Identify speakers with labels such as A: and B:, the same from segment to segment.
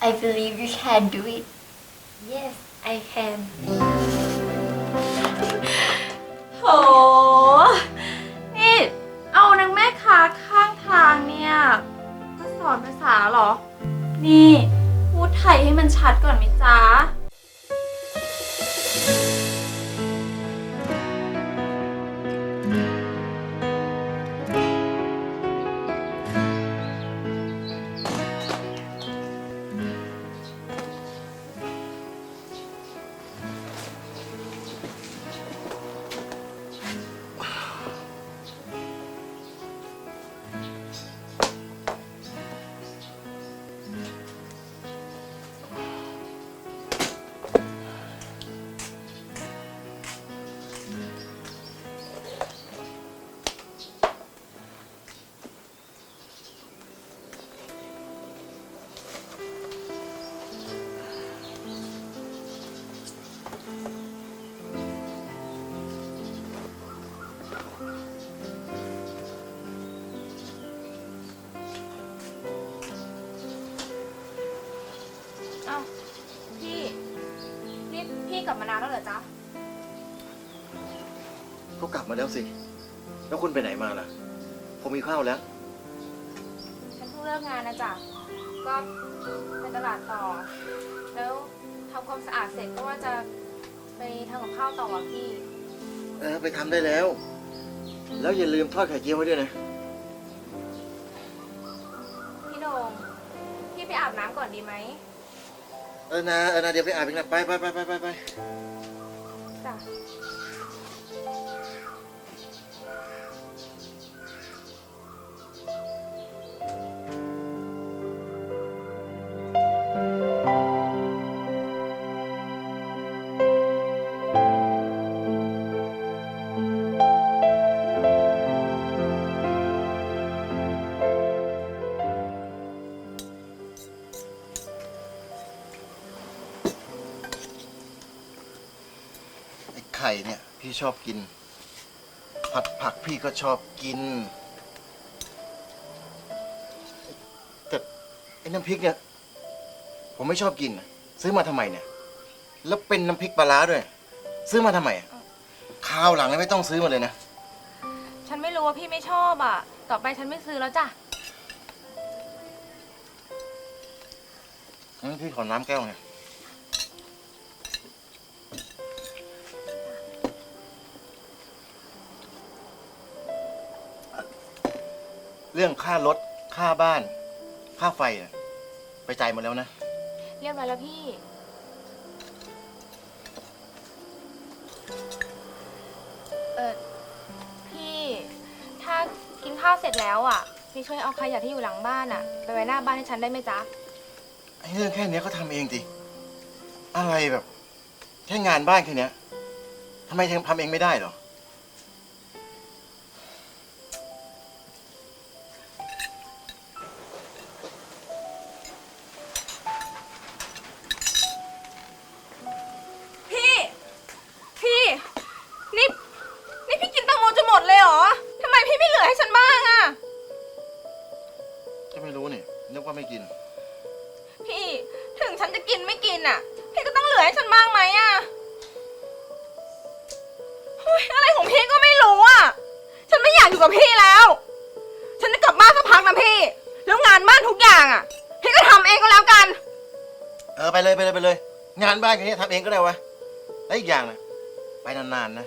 A: I believe you can do it yes I can
B: โห นี่ เอานางแม่ค้าข้างทางเนี่ยมาสอนภาษาเหรอ นี่ พูดไทยให้มันชัดก่อนไหมจ๊ะ มาแล้ว
C: สิ แล้วคุณไปไหนมาล่ะ ผมมีข้าวแล้ว
B: ฉันเพิ่งเลิกงานนะจ๊ะ ก็ไปตลาดต่อ แล้วทำความสะอาดเสร็จก็ว่าจะไปทำกับข้าวต่ออะพี่
C: เออ ไปทำได้แล้ว แล้วอย่าลืมทอดไข่เจียวไว้ด้วยนะ
B: พี่โดงพี่ไปอาบน้ำก่อนดีไหม
C: เออนะเออนะเดี๋ยวไปอาบอีกนะไปไปไปไปไปไป
B: จ้ะ
C: เนี่ย พี่ชอบกิน ผัดผักพี่ก็ชอบกิน แต่ไอ้น้ำพริกเนี่ย ผมไม่ชอบกินน่ะซื้อมาทำไมเนี่ย แล้วเป็นน้ำพริกปลาร้าด้วย ซื้อมาทำไมอะคราวหลังเนี่ยไม่ต้องซื้อมาเลยนะ
B: ฉันไม่รู้ว่าพี่ไม่ชอบอะ ต่อไปฉันไม่ซื้อแล้วจ้ะ
C: งั้นพี่ขอน้ำแก้วไง เรื่องค่ารถค่าบ้าน ค่าไฟน่ะไปจ่ายหมดแล้วนะ
B: เรียบร้อยแล้วพี่ เออพี่ ถ้ากินข้าวเสร็จแล้วอะ พี่ช่วยเอาขยะที่อยู่หลังบ้านอะ ไปไว้หน้าบ้านให้ฉันได้ไหมจ๊ะ
C: ไอ้เรื่องแค่เนี้ยเขาทำเองดิอะไรแบบ แค่งานบ้านแค่เนี้ยทำไมทำเองไม่ได้เหรอ
B: บ้า
C: น
B: แค่
C: นี้ทำเองก็ได้วะแล้วอีกอย่างนะไปนานๆนะ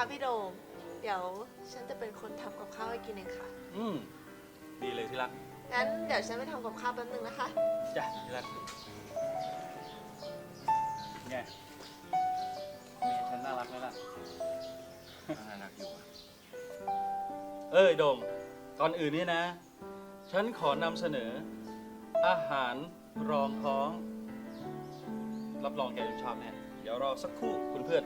D: คะพี่โดม เดี๋ยวฉันจะเป็นคนทำกับข้าวให้กินเองค่ะ
E: อืม ดีเลยที่รัก
D: งั้นเดี๋ยวฉันไปทำกับข้าวแป๊บนึงนะคะ
E: จ้ะที่รักไงเมียฉันน่ารักไหมล่ะ
C: น่ารักอยู่อะ
E: เอ้ยโดมก่อนอื่นนี่นะ ฉันขอนำเสนอ อาหารรองท้อง รับรองแกจะชอบแน่เดี๋ยวรอสักครู่คุณเพื่อน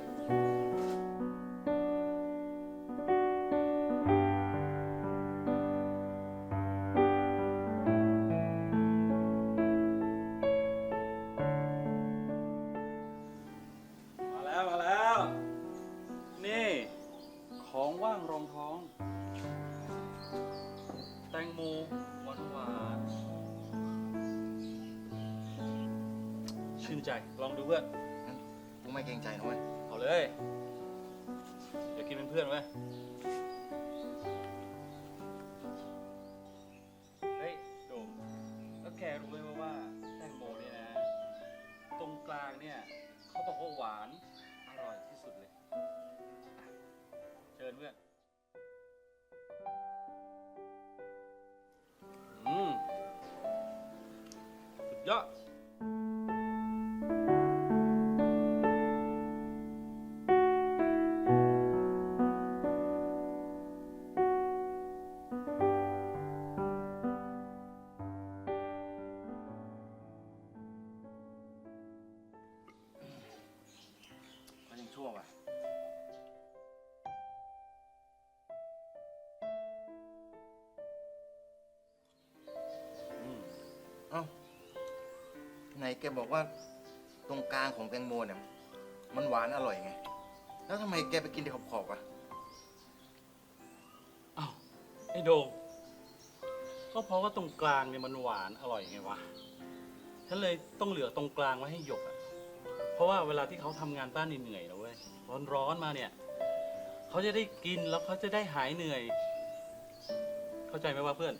E: ใจ ลองดูเพื่อน
C: งั้นกูไม่เกรงใจนะเว้ย
E: เอาเลย เดี๋ยวกินเป็นเพื่อนไว้ย กบอกว่า
C: ตรงกลางของแตงโมเนี่ย มันหวานอร่อยไง แล้วทำไมแกไปกินที่ขอบๆอะ
E: อ้าวไอ้โดมก็เพราะว่าตรงกลางเนี่ยมันหวานอร่อยไงวะฉันเลยต้องเหลือตรงกลางไว้ให้หยกอะเพราะว่าเวลาที่เขาทำงานบ้านเหนื่อยๆนะเว้ยร้อนๆมาเนี่ยเขาจะได้กินแล้วเขาจะได้หายเหนื่อย เข้าใจไหมว่าเพื่อน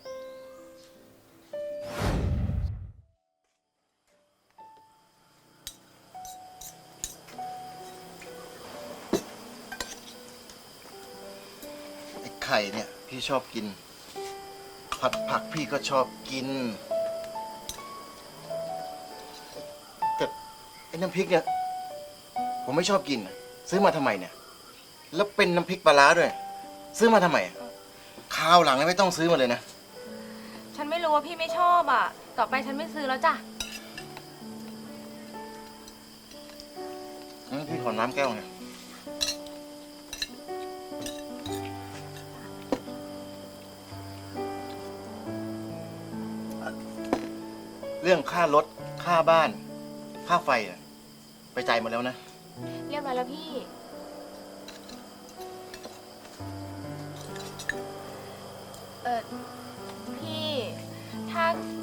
C: ข่เนี่ยพี่ชอบกิน ผัดผักพี่ก็ชอบกิน แต่ไอ้น้ำพริกเนี่ย ผมไม่ชอบกินน่ะซื้อมาทำไมเนี่ย แล้วเป็นน้ำพริกปลาร้าด้วย ซื้อมาทำไมอะคราวหลังเนี่ยไม่ต้องซื้อมาเลยนะ
F: ฉันไม่รู้ว่าพี่ไม่ชอบอะ ต่อไปฉันไม่ซื้อแล้วจ้ะ
C: งั้นพี่ขอน้ำแก้วหน่อย เรื่องค่ารถค่าบ้าน ค่าไฟน่ะไปจ่ายหมดแล้วนะ
F: เรียบร้อยแล้วพี่ เออพี่ ถ้า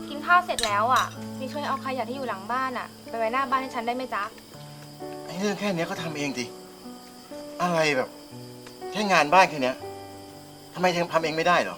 F: กินข้าวเสร็จแล้วอะ พี่ช่วยเอาขยะที่อยู่หลังบ้านอะ ไปไว้หน้าบ้านให้ฉันได้ไหมจ๊ะ
C: ไอ้เรื่องแค่เนี้ยก็ทำเองดิอะไรแบบ แค่งานบ้านแค่เนี้ยทำไมทำเองไม่ได้เหรอ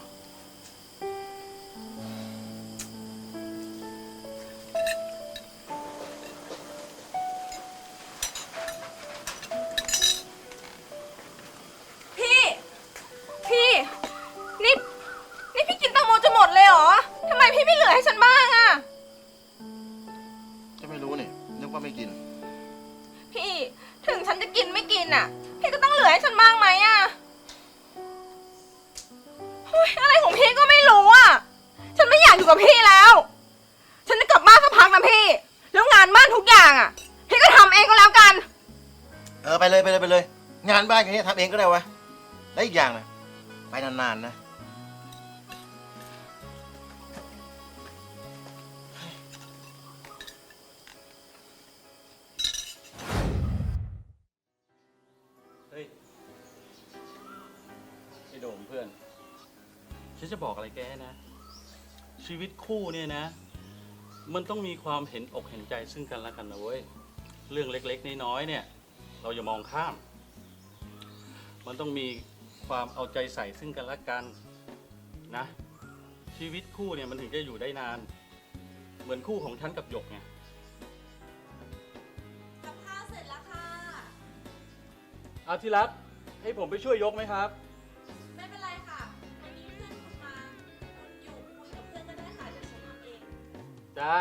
F: งา
C: น
F: บ้านแค่
C: เนี้ยทำเองก็ได้วะและอีกอย่างนะไปนานๆนะ
E: เฮ้ยไอ้โดมเพื่อน ฉันจะบอกอะไรแกนะ ชีวิตคู่เนี่ยนะ มันต้องมีความเห็นอกเห็นใจซึ่งกันและกันนะเว้ย เรื่องเล็กๆ น้อยๆเนี่ย เราอย่ามองข้าม มันต้องมีความเอาใจใส่ซึ่งกันและกันนะ ชีวิตคู่เนี่ยมันถึงจะอยู่ได้นาน เหมือนคู่ของฉันกับหยกไง
F: กับข้าวเสร็จแล้วค่ะ
E: เอาที่รักให้ผมไปช่วยยกไหมครับ
D: ไม่เป็นไรค่ะ วันนี้เพื่อนคุณมา คุณอยู่คุยกับเพื่อนก็ได้ค่ะเดี๋ยวฉันทำเอง
E: จ้า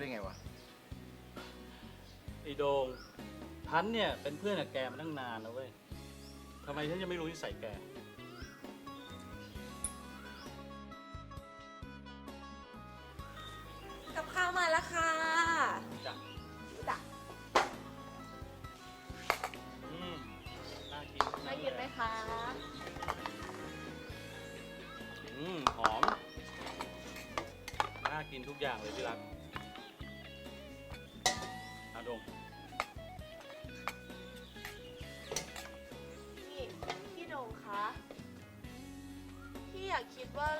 C: ได้ไงวะ
E: ไอโดงพันเนี่ยเป็นเพื่อนกับแกมาตั้งนานแล้วเว้ยทำไมฉันจะไม่รู้นิสัยแก
D: ว่า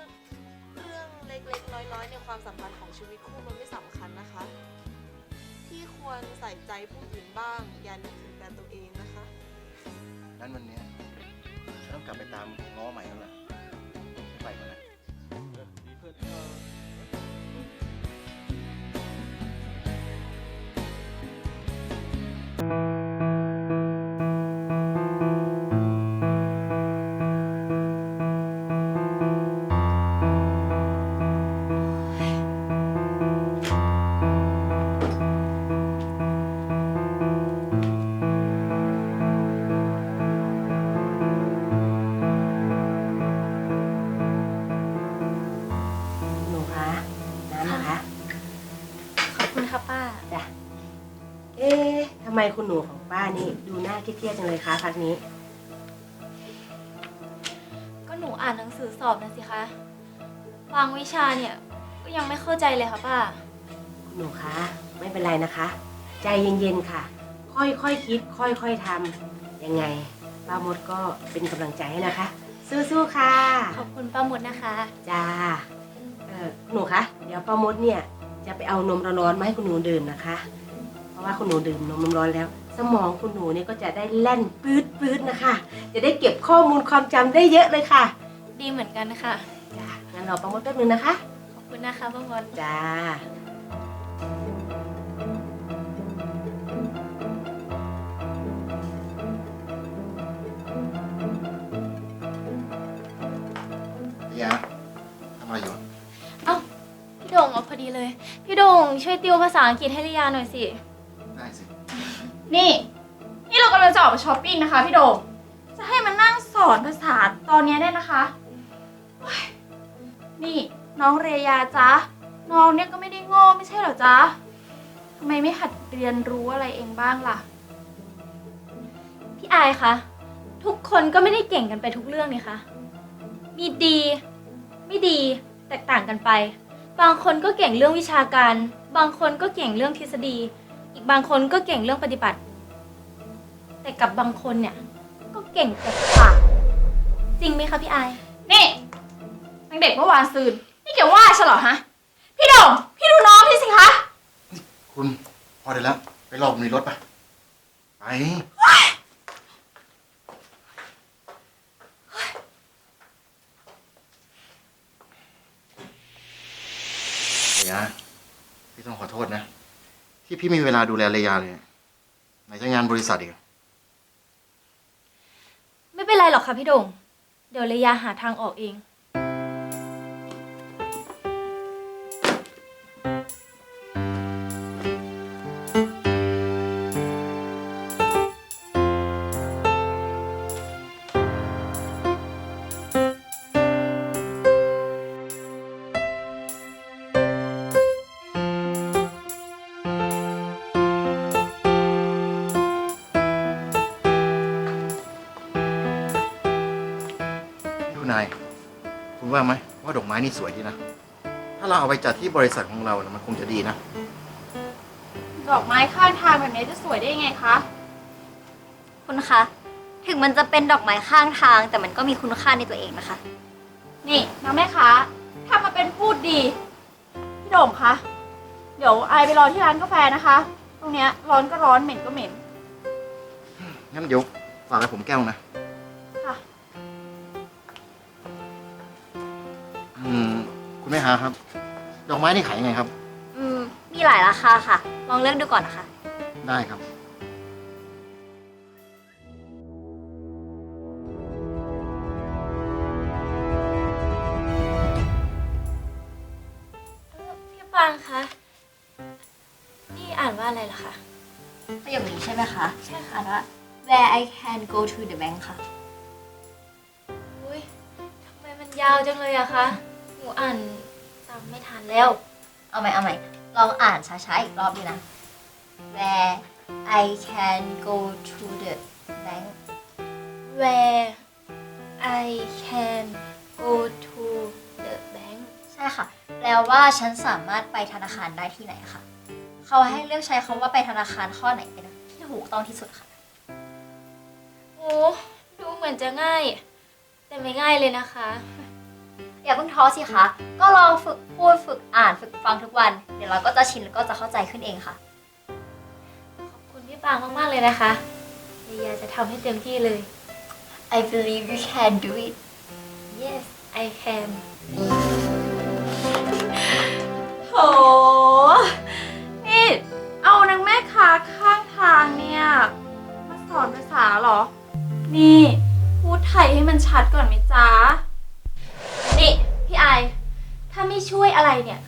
E: เรื่อง
D: เล็กๆ น้อยๆ ในความสัมพันธ์ของชีวิตคู่มันไม่สำคัญนะคะ ที่ควรใส่ใจผู้อื่นบ้าง อย่านึกถึงแต่ตัวเองนะคะ
C: งั้นวันเนี้ยฉันต้องกลับไปตามง้อใหม่แล้วล่ะฉันไปก่อนนะ
E: ดีเพื่อน
G: จ้ะเอ๊ะทำไมคุณหนูของป้านี่ ดูหน้าเครียดๆจังเลยคะพักนี้
F: ก็หนูอ่านหนังสือสอบนะสิคะบางวิชาเนี่ย ก็ยังไม่เข้าใจเลยค่ะป้า
G: คุณหนูคะ ไม่เป็นไรนะคะ ใจเย็นๆค่ะ ค่อยๆคคิด ค่อยๆทำยังไงป้ามดก็เป็นกำลังใจให้นะคะ สู้ๆค่ะ
F: ขอบคุณป้ามดนะคะ
G: จ้า เออคุณหนูคะ เดี๋ยวป้ามดเนี่ย จะไปเอานมร้อนๆมาให้คุณหนูดื่มนะคะ เพราะว่าคุณหนูดื่มนมร้อนแล้ว สมองคุณหนูเนี่ยก็จะได้แล่นปื๊ดๆนะคะ จะได้เก็บข้อมูลความจำได้เยอะเลยค่ะ
F: ดีเหมือนกันค่ะ
G: จ้างั้นรอป้ามดแป๊บนึงนะคะ
F: ขอบคุณนะคะป้ามด
G: จ้า
F: ด่งเอาพอดีเลย พี่โด่งช่วยติวภาษาอังกฤษให้ลิยาหน่อยสิ
C: ได้สิ
F: นี่ นี่เรากำลังจะออกไปช้อปปิ้งนะคะ พี่โด่งจะให้มันนั่งสอนภาษาตอนเนี้ยได้นะคะโอ๊ยนี่น้องเรยาจ๊ะ น้องเนี่ยก็ไม่ได้โง่ไม่ใช่เหรอจ๊ะทำไมไม่หัดเรียนรู้อะไรเองบ้างล่ะ พี่อายคะทุกคนก็ไม่ได้เก่งกันไปทุกเรื่องนี่คะมีดี ไม่ดี แตกต่างกันไป บางคนก็เก่งเรื่องวิชาการ บางคนก็เก่งเรื่องทฤษฎี อีกบางคนก็เก่งเรื่องปฏิบัติ แต่กับบางคนเนี่ย ก็เก่งแต่ปากจริงไหมคะพี่ไอายนี่นางเด็กเมื่อวานซืนนี่แกว่าฉันเหรอฮะ พี่โด่งพี่ดูน้องพี่สิคะ
C: คุณพอได้แล้ว ไปรอผมในรถไป ไประยะพี่ต้องขอโทษนะ ที่พี่มีเวลาดูแลระยาเลยไหนจะงานบริษัทอีก
F: ไม่เป็นไรหรอกค่ะพี่ดง เดี๋ยวเลยาหาทางออกเอง
C: นี่สวยดีนะ ถ้าเราเอาไปจัดที่บริษัทของเรานะมันคงจะดีนะ
F: ดอกไม้ข้างทางแบบนี้จะสวยได้ยังไงคะ
H: คุณคะ ถึงมันจะเป็นดอกไม้ข้างทาง แต่มันก็มีคุณค่าในตัวเองนะคะ
F: นี่น้องแม่ค้าถ้ามาเป็นพูดดี พี่โด่งคะยวไอายไปรอที่ร้านกาแฟนะคะ ตรงเนี้ยร้อนก็ร้อนเหม็นก็เหม็น
C: งั้นเดี๋ยวฝากให้ผมแก้วนะ
F: ค่
C: คุณแม่หาครับ ดอกไม้นี่ขายยังไงครับ
H: อืม มีหลายราคาค่ะ ลองเลือกดูก่อนนะคะ
C: ได้ครับ
F: พี่ปางคะ นี่อ่านว่าอะไรล่ะคะ
H: ประโยคนี้ใช่ไหมคะ ใช่ค่ะ อ่านว่า where I can go to the bank ค่ะ
F: อุ้ยทำไมมันยาวจังเลยอะคะหนู อ่านตามไม่ทันแล้ว
H: เอาใหม่เอาใหม่ลองอ่านช้าๆอีกรอบดีนะ where I can go to the bank
F: Where I can go to the bank
H: ใช่ค่ะ แปลว่าฉันสามารถไปธนาคารได้ที่ไหนค่ะ เขาให้เลือกใช้คำว่าไปธนาคารข้อไหนเป็นที่ถูกต้องที่สุดค่ะ
F: โอ้ดูเหมือนจะง่าย แต่ไม่ง่ายเลยนะคะ
H: อย่าเพิ่งท้อสิคะ ก็ลองฝึกพูดฝึกอ่านฝึกฟังทุกวัน เดี๋ยวเราก็จะชินแล้วก็จะเข้าใจขึ้นเองค่ะ
F: ขอบคุณพี่ปางมาก ๆ เลยนะคะเดียจะทำให้เต็มที่เลย
H: I believe you can do it
F: Yes I can โห นี่ เอานางแม่ค้าข้างทางเนี่ย มาสอนภาษาเหรอ นี่ พูดไทยให้มันชัดก่อนไหมจ๊ะ นี่พี่ไอายถ้าไม่ช่วยอะไรเนี่ย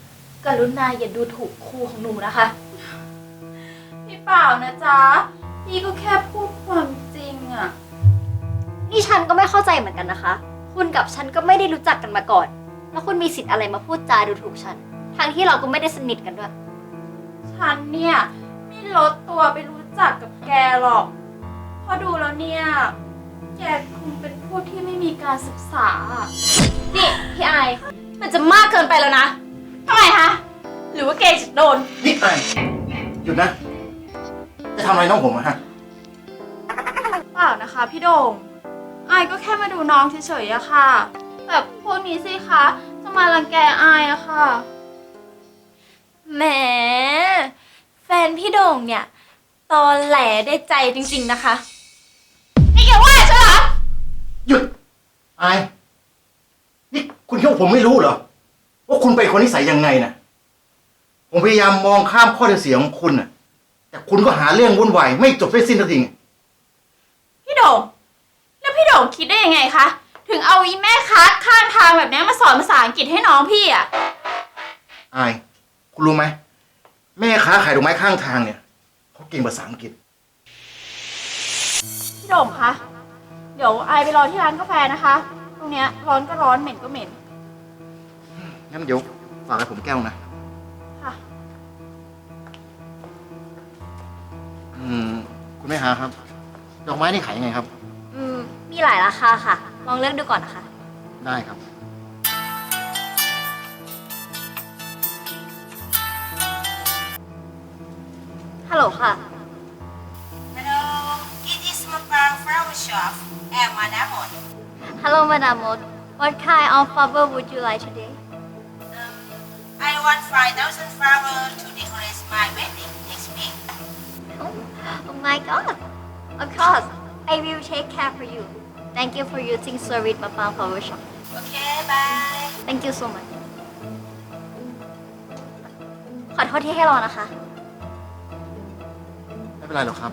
F: กรุณาอย่าดูถูกครูของหนูนะคะ พี่เปล่านะจ๊ะ พี่ก็แค่พูดความจริงอะ
H: นี่ฉันก็ไม่เข้าใจเหมือนกันนะคะ คุณกับฉันก็ไม่ได้รู้จักกันมาก่อน แล้วคุณมีสิทธิ์อะไรมาพูดจาดูถูกฉัน ทั้งที่เราก็ไม่ได้สนิทกันด้วย
F: ฉันเนี่ย ไม่ลดตัวไปรู้จักกับแกหรอกเพราะดูแล้วเนี่ย แกคงเป็นพวกที่ไม่มีการศึกษา นี่พี่ไอายมันจะมากเกินไปแล้วนะทำไมคะ หรือว่าแกจะโดน
C: นี่ไอ้หยุดนะ จะทำอะไรน้องผมอะฮะ
F: เปล่านะคะ พี่โด่งอายก็แค่มาดูน้องเฉยๆอะค่ะแต่พวกนี้สิคะจะมารังแกอายอะค่ะ แหม แฟนพี่โด่งเนี่ย ตอแหลได้ใจจริงๆนะคะ นี่แกว่าใช่เหรอ
C: หยุด ไอ้นี่คุณคิดว่าผมไม่รู้เหรอ ว่าคุณเป็นคนนิสัยยังไงนะผมพยายามมองข้ามข้อเสียของคุณน่ะ แต่คุณก็หาเรื่องวุ่นวายไม่จบไม่สิ้นสักทีไง
F: พี่โด่งแล้วพี่โด่งคิดได้ยังไงคะ ถึงเอาอีแม่ค้าข้างทางแบบนี้มาสอนภาษาอังกฤษให้น้องพี่อะ
C: อาย คุณรู้ไหมแม่ค้าขายดอกไม้ข้างทางเนี่ยเขาเก่งภาษาอังกฤษ
F: พี่โด่งคะเดี๋ยวอายไปรอที่ร้านกาแฟนะคะ ตรงเนี้ยร้อนก็ร้อนเหม็นก็เหม็น
C: งั้นเดี๋ยวฝากให้ผมแก้วนะ
F: ค่ะ
C: อืมคุณแม่หาครับ ดอกไม้นี่ขายยังไงครับ
H: อืม มีหลายราคาค่ะ ลองเลือกดูก่อนนะคะ
C: ได้ครับ
H: ฮัลโหลค่ะ
G: Hello it is Mapang flower shop at Manamon
H: Hello Madam Mot What kind of flower would you like today
G: um, I want 5,000 flowers to decorate my wedding next week
H: Oh my god Of course I will take care for you Thank you for using service Mapang Flower Shop
G: okay bye
H: Thank you so much ขอโทษที่ให้รอนะคะ
C: ไม่เป็นไรหรอกครับ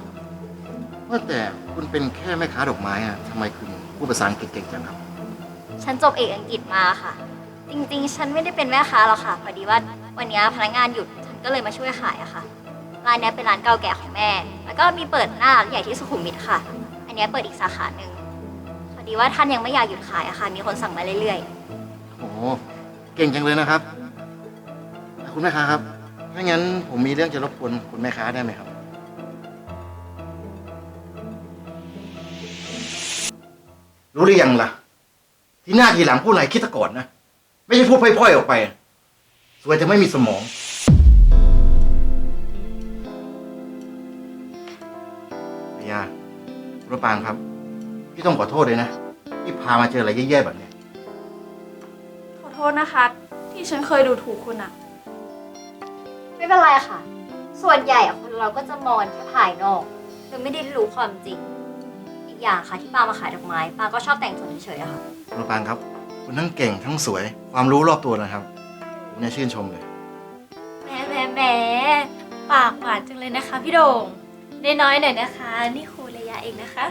C: ว่าแต่คุณเป็นแค่แม่ค้าดอกไม้อะทำไมคุณพูดภาษาอังกฤษเก่งจังครับ
H: ฉันจบเอกอังกฤษมาค่ะ จริงๆ ฉันไม่ได้เป็นแม่ค้าหรอกค่ะพอดีว่าวันนี้พนักงานหยุดฉันก็เลยมาช่วยขายอะค่ะ ร้านเนี้ยเป็นร้านเก่าแก่ของแม่ แล้วก็มีเปิดหน้าร้านใหญ่ที่สุขุมวิทค่ะ อันเนี้ยเปิดอีกสาขาหนึ่งพอดีว่าท่านยังไม่อยากหยุดขายอะค่ะ มีคนสั่งมาเรื่อย
C: โอ้โหเก่งจังเลยนะครับแต่คุณแม่ค้าครับถ้างั้นผมมีเรื่องจะรบกวนคุณแม่ค้าได้ไหมครับ รู้หรือยังล่ะ ที่หน้าทีหลังพูดอะไรคิดซะก่อนนะ ไม่ใช่พูดพล่อยๆออกไป สวยจะไม่มีสมอง พยาคุณปางครับ พี่ต้องขอโทษเลยนะ ที่พามาเจออะไรแย่ๆแบบเนี้ย
F: ขอโทษนะคะ ที่ฉันเคยดูถูกคุณอะ
H: ไม่เป็นไรค่ะ ส่วนใหญ่อะคนเราก็จะมองแค่ภายนอกโดยไม่ได้รู้ความจริง อีกอย่างค่ะที่ปามาขายดอกไม้ปาก็ชอบแต่งตัวเฉยๆอะค่ะ
C: คุณปางครับ คุณทั้งเก่งทั้งสวย ความรู้รอบตัวนะครับผมเนี่ยชื่นชมเลย
F: แหมแหมแหมปากหวานจังเลยนะคะ พี่โด่งได้น้อยหน่อยนะคะ นี่ครูระยะเองนะคะ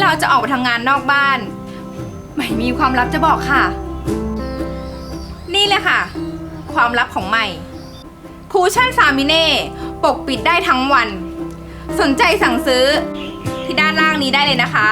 I: ที่เราจะออกไปทำงานนอกบ้าน ไม่มีความลับจะบอกค่ะ นี่เลยค่ะ ความลับของใหม่คูชั่นซามิเน่ปกปิดได้ทั้งวัน สนใจสั่งซื้อที่ด้านล่างนี้ได้เลยนะคะ